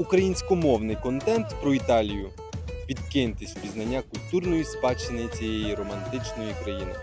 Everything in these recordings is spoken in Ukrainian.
українськомовний контент про Італію. Підкиньтесь в пізнання культурної спадщини цієї романтичної країни.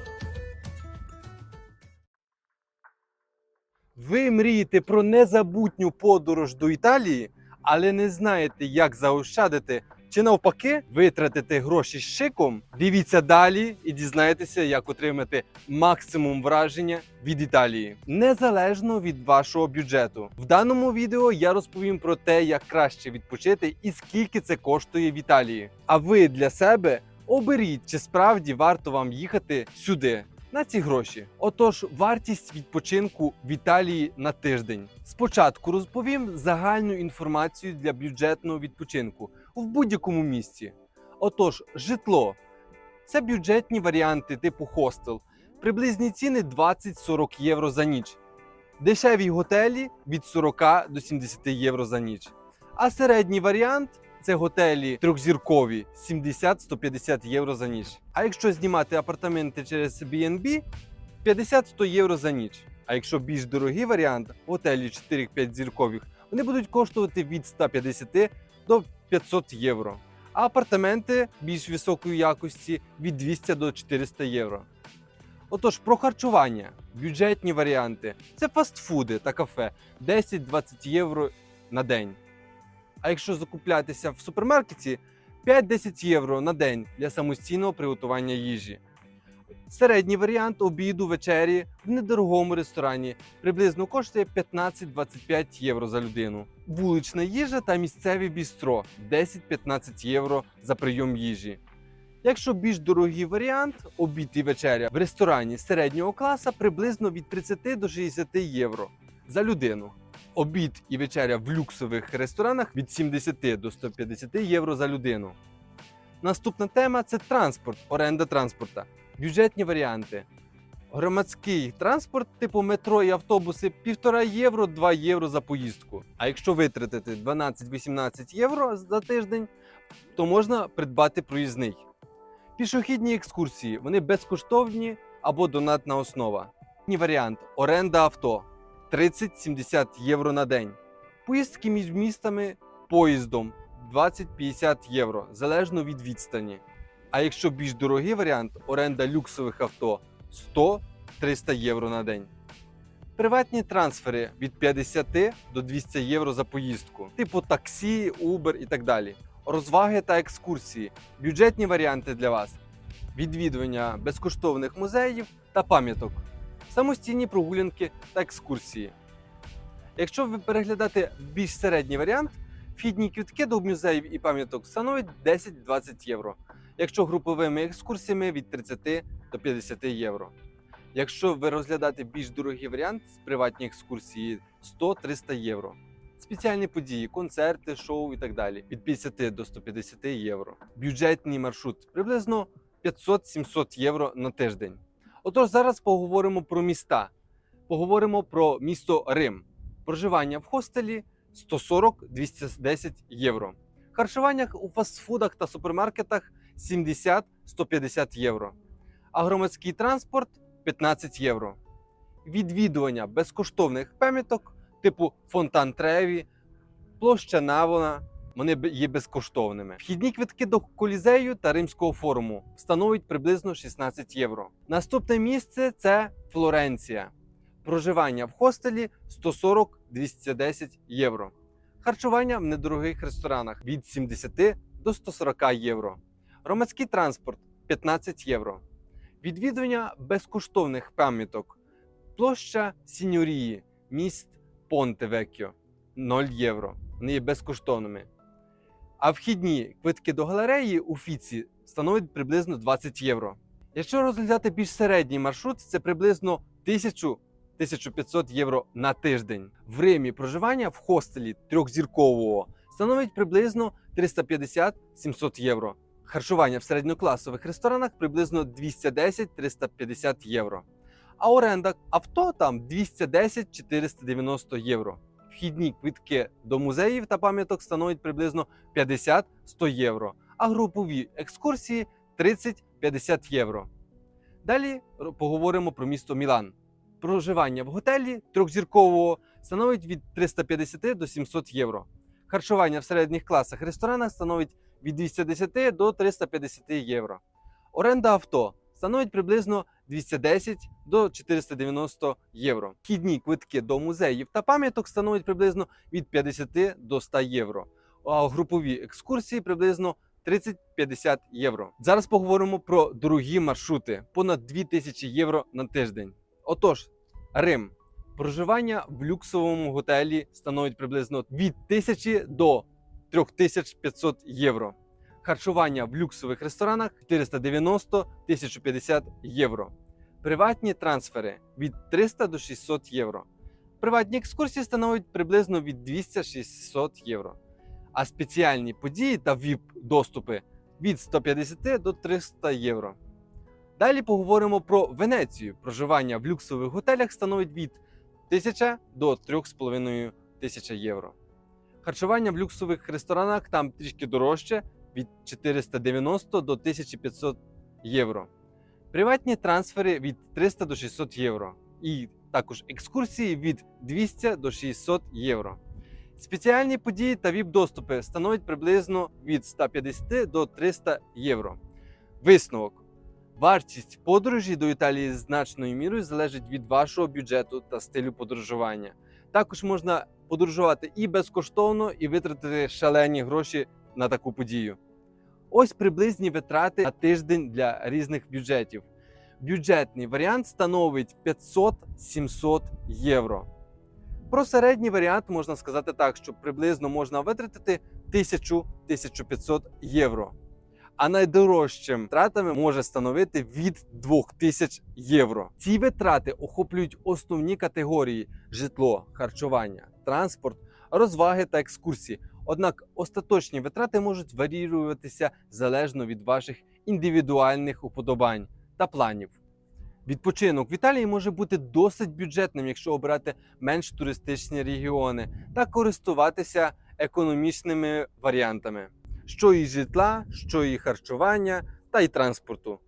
Ви мрієте про незабутню подорож до Італії, але не знаєте, як заощадити чи навпаки витратити гроші з шиком. Дивіться далі і дізнаєтеся, як отримати максимум враження від Італії, незалежно від вашого бюджету. В даному відео я розповім про те, як краще відпочити і скільки це коштує в Італії. А ви для себе оберіть, чи справді варто вам їхати сюди. На ці гроші. Отож, вартість відпочинку в Італії на тиждень. Спочатку розповім загальну інформацію для бюджетного відпочинку в будь-якому місці. Отож, житло це бюджетні варіанти типу хостел. Приблизні ціни 20-40 євро за ніч. Дешеві готелі від 40 до 70 євро за ніч. А середній варіант це готелі трьохзіркові 70-150 євро за ніч. А якщо знімати апартаменти через BNB, 50-100 євро за ніч. А якщо більш дорогий варіант, готелі 4-5 зіркових, вони будуть коштувати від 150 до 500 євро. А апартаменти більш високої якості від 200 до 400 євро. Отож, про харчування, бюджетні варіанти це фастфуди та кафе 10-20 євро на день. А якщо закуплятися в супермаркеті, 5-10 євро на день для самостійного приготування їжі. Середній варіант обіду вечері в недорогому ресторані приблизно коштує 15-25 євро за людину. Вулична їжа та місцеві бістро 10-15 євро за прийом їжі. Якщо більш дорогий варіант, обід і вечеря в ресторані середнього класу приблизно від 30 до 60 євро за людину. Обід і вечеря в люксових ресторанах від 70 до 150 євро за людину. Наступна тема це транспорт, оренда транспорта. Бюджетні варіанти. Громадський транспорт, типу метро і автобуси 1,5 євро, 2 євро за поїздку. А якщо витратити 12-18 євро за тиждень, то можна придбати проїзний. Пішохідні екскурсії вони безкоштовні або донатна основа. Ні варіант оренда авто 30-70 євро на день. Поїздки між містами поїздом 20-50 євро залежно від відстані. А якщо більш дорогий варіант оренда люксових авто 100-300 євро на день. Приватні трансфери від 50 до 200 євро за поїздку, типу таксі, Uber і так далі. Розваги та екскурсії, бюджетні варіанти для вас, відвідування безкоштовних музеїв та пам'яток, самостійні прогулянки та екскурсії. Якщо ви переглядати більш середній варіант, вхідні квитки до музеїв і пам'яток становить 10-20 євро. Якщо груповими екскурсіями від 30 до 50 євро. Якщо ви розглядати більш дорогий варіант з приватні екскурсії 100-300 євро. Спеціальні події, концерти, шоу і так далі від 50 до 150 євро. Бюджетний маршрут приблизно 500-700 євро на тиждень. Отож, зараз поговоримо про міста. Поговоримо про місто Рим. Проживання в хостелі 140-210 євро. Харчування у фастфудах та супермаркетах 70-150 євро. А громадський транспорт 15 євро. Відвідування безкоштовних пам'яток типу Фонтан Треві, площа Навона. Вони є безкоштовними. Вхідні квитки до колізею та римського форуму становить приблизно 16 євро. Наступне місце це Флоренція. Проживання в хостелі 140-210 євро. Харчування в недорогих ресторанах від 70 до 140 євро. Громадський транспорт 15 євро. Відвідування безкоштовних пам'яток. Площа Сіньорії, міст Понтевекіо 0 євро. Вони є безкоштовними. А вхідні квитки до галереї у Фіці становлять приблизно 20 євро. Якщо розглядати більш середній маршрут, це приблизно 1000-1500 євро на тиждень. В Римі проживання в хостелі трьохзіркового становить приблизно 350-700 євро. Харчування в середньокласових ресторанах приблизно 210-350 євро. А оренда авто там 210-490 євро. Вхідні квитки до музеїв та пам'яток становить приблизно 50-100 євро, а групові екскурсії 30-50 євро. Далі поговоримо про місто Мілан. Проживання в готелі трьохзіркового становить від 350 до 700 євро. Харчування в середніх класах ресторанах становить від 210 до 350 євро. Оренда авто становить приблизно 210 до 490 євро. Вхідні квитки до музеїв та пам'яток становить приблизно від 50 до 100 євро. А групові екскурсії приблизно 30-50 євро. Зараз поговоримо про дорогі маршрути понад 2000 євро на тиждень. Отож, Рим. Проживання в люксовому готелі становить приблизно від 1000 до 3500 євро. Харчування в люксових ресторанах 490-1050 євро. Приватні трансфери від 300 до 600 євро. Приватні екскурсії становлять приблизно від 200-600 євро. А спеціальні події та ВІП-доступи від 150 до 300 євро. Далі поговоримо про Венецію. Проживання в люксових готелях становить від 1000 до 3,5 тисяча євро. Харчування в люксових ресторанах там трішки дорожче від 490 до 1500 євро. Приватні трансфери від 300 до 600 євро. І також екскурсії від 200 до 600 євро. Спеціальні події та ВІП-доступи становлять приблизно від 150 до 300 євро. Висновок. Вартість подорожі до Італії значною мірою залежить від вашого бюджету та стилю подорожування. Також можна подорожувати і безкоштовно, і витратити шалені гроші на таку подію. Ось приблизні витрати на тиждень для різних бюджетів. Бюджетний варіант становить 500-700 євро. Про середній варіант можна сказати так, що приблизно можна витратити 1000-1500 євро. А найдорожчим втратами може становити від 2000 євро. Ці витрати охоплюють основні категорії: житло, харчування, транспорт, розваги та екскурсії. Однак остаточні витрати можуть варіюватися залежно від ваших індивідуальних уподобань та планів. Відпочинок в Італії може бути досить бюджетним, якщо обирати менш туристичні регіони та користуватися економічними варіантами, що і житла, що і харчування та й транспорту.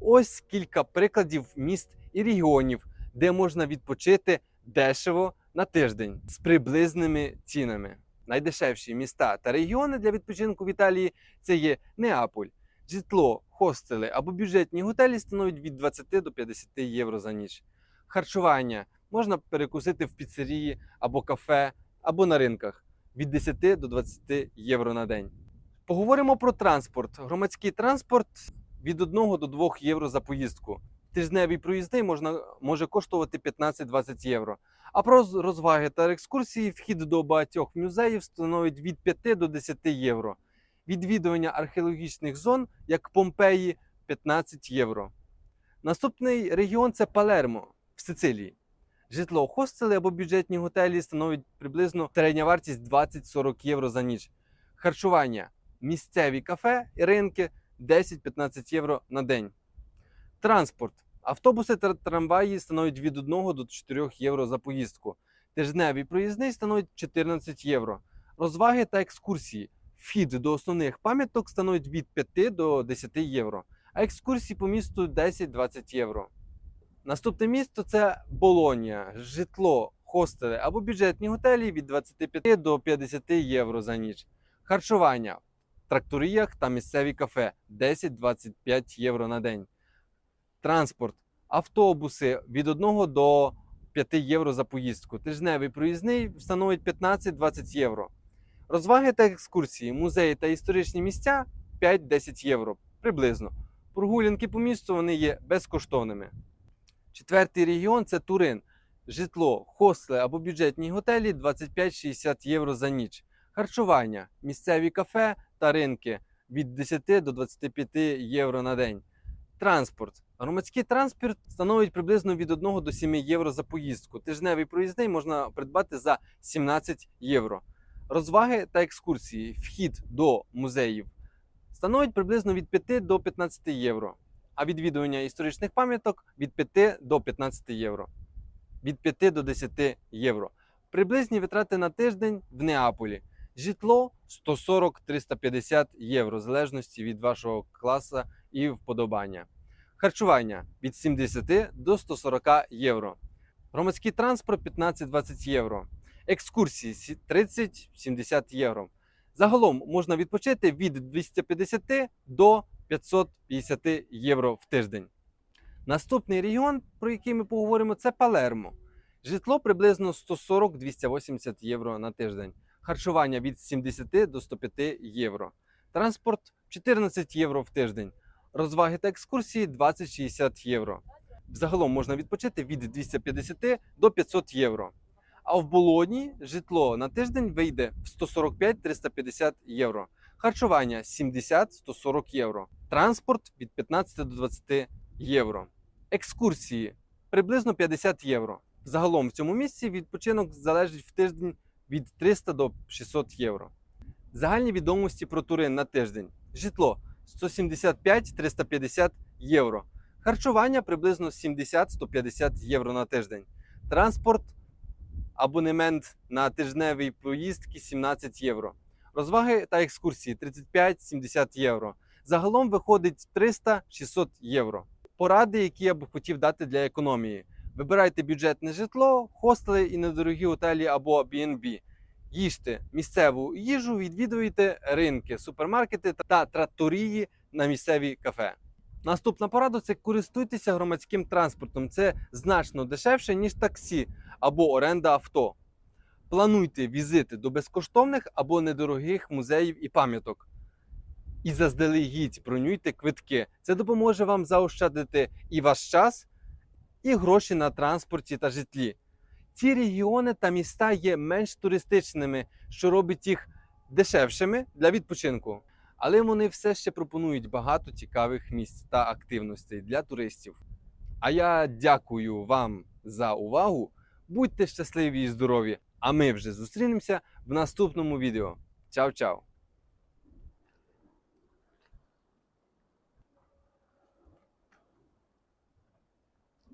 Ось кілька прикладів міст і регіонів, де можна відпочити дешево на тиждень з приблизними цінами. Найдешевші міста та регіони для відпочинку в Італії це є Неаполь. Житло, хостели або бюджетні готелі становить від 20 до 50 євро за ніч. Харчування можна перекусити в піцерії або кафе, або на ринках від 10 до 20 євро на день. Поговоримо про транспорт. Громадський транспорт від 1 до 2 євро за поїздку. Тижневі проїзди можна, може коштувати 15-20 євро. А про розваги та екскурсії вхід до багатьох музеїв становить від 5 до 10 євро. Відвідування археологічних зон, як Помпеї, 15 євро. Наступний регіон це Палермо в Сицилії. Житло, хостели або бюджетні готелі становить приблизно середня вартість 20-40 євро за ніч. Харчування, місцеві кафе і ринки 10-15 євро на день. Транспорт. Автобуси та трамваї становлять від 1 до 4 євро за поїздку. Тижневий проїзний становить 14 євро. Розваги та екскурсії. Вхід до основних пам'яток становить від 5 до 10 євро, а екскурсії по місту 10-20 євро. Наступне місто це Болонія, житло, хостели або бюджетні готелі від 25 до 50 євро за ніч. Харчування в тракторіях та місцеві кафе 10-25 євро на день. Транспорт, автобуси від 1 до 5 євро за поїздку. Тижневий проїзний становить 15-20 євро. Розваги та екскурсії, музеї та історичні місця 5-10 євро приблизно. Прогулянки по місту вони є безкоштовними. Четвертий регіон це Турин. Житло, хостели або бюджетні готелі 25-60 євро за ніч. Харчування, місцеві кафе та ринки від 10 до 25 євро на день. Транспорт. Громадський транспорт становить приблизно від 1 до 7 євро за поїздку. Тижневий проїзний можна придбати за 17 євро. Розваги та екскурсії, вхід до музеїв становить приблизно від 5 до 15 євро, а відвідування історичних пам'яток від 5 до 15 євро. Від 5 до 10 євро. Приблизні витрати на тиждень в Неаполі. Житло 140-350 євро, в залежності від вашого класу і вподобання. Харчування від 70 до 140 євро. Громадський транспорт 15-20 євро. екскурсії 30-70 євро. Загалом можна відпочити від 250 до 550 євро в тиждень. Наступний регіон, про який ми поговоримо, це Палермо. Житло приблизно 140-280 євро на тиждень. Харчування від 70 до 105 євро. Транспорт 14 євро в тиждень. Розваги та екскурсії 20-60 євро. Взагалом можна відпочити від 250 до 500 євро. А в Болоні житло на тиждень вийде в 145-350 євро. Харчування 70-140 євро. Транспорт від 15 до 20 євро. Екскурсії приблизно 50 євро. Загалом в цьому місці відпочинок залежить в тиждень від 300 до 600 євро. Загальні відомості про Турин на тиждень. Житло 175-350 євро. Харчування приблизно 70-150 євро на тиждень. Транспорт, абонемент на тижневі поїздки 17 євро. Розваги та екскурсії 35-70 євро. Загалом виходить 300-600 євро. Поради, які я б хотів дати для економії. Вибирайте бюджетне житло, хостели і недорогі готелі або B&B. Їжте місцеву їжу, відвідуйте ринки, супермаркети та тратторії на місцеві кафе. Наступна порада це користуйтеся громадським транспортом. Це значно дешевше, ніж таксі або оренда авто. Плануйте візити до безкоштовних або недорогих музеїв і пам'яток. І заздалегідь бронюйте квитки. Це допоможе вам заощадити і ваш час, і гроші на транспорті та житлі. Ці регіони та міста є менш туристичними, що робить їх дешевшими для відпочинку. Але вони все ще пропонують багато цікавих місць та активностей для туристів. А я дякую вам за увагу. Будьте щасливі і здорові! А ми вже зустрінемося в наступному відео. Чао-чао!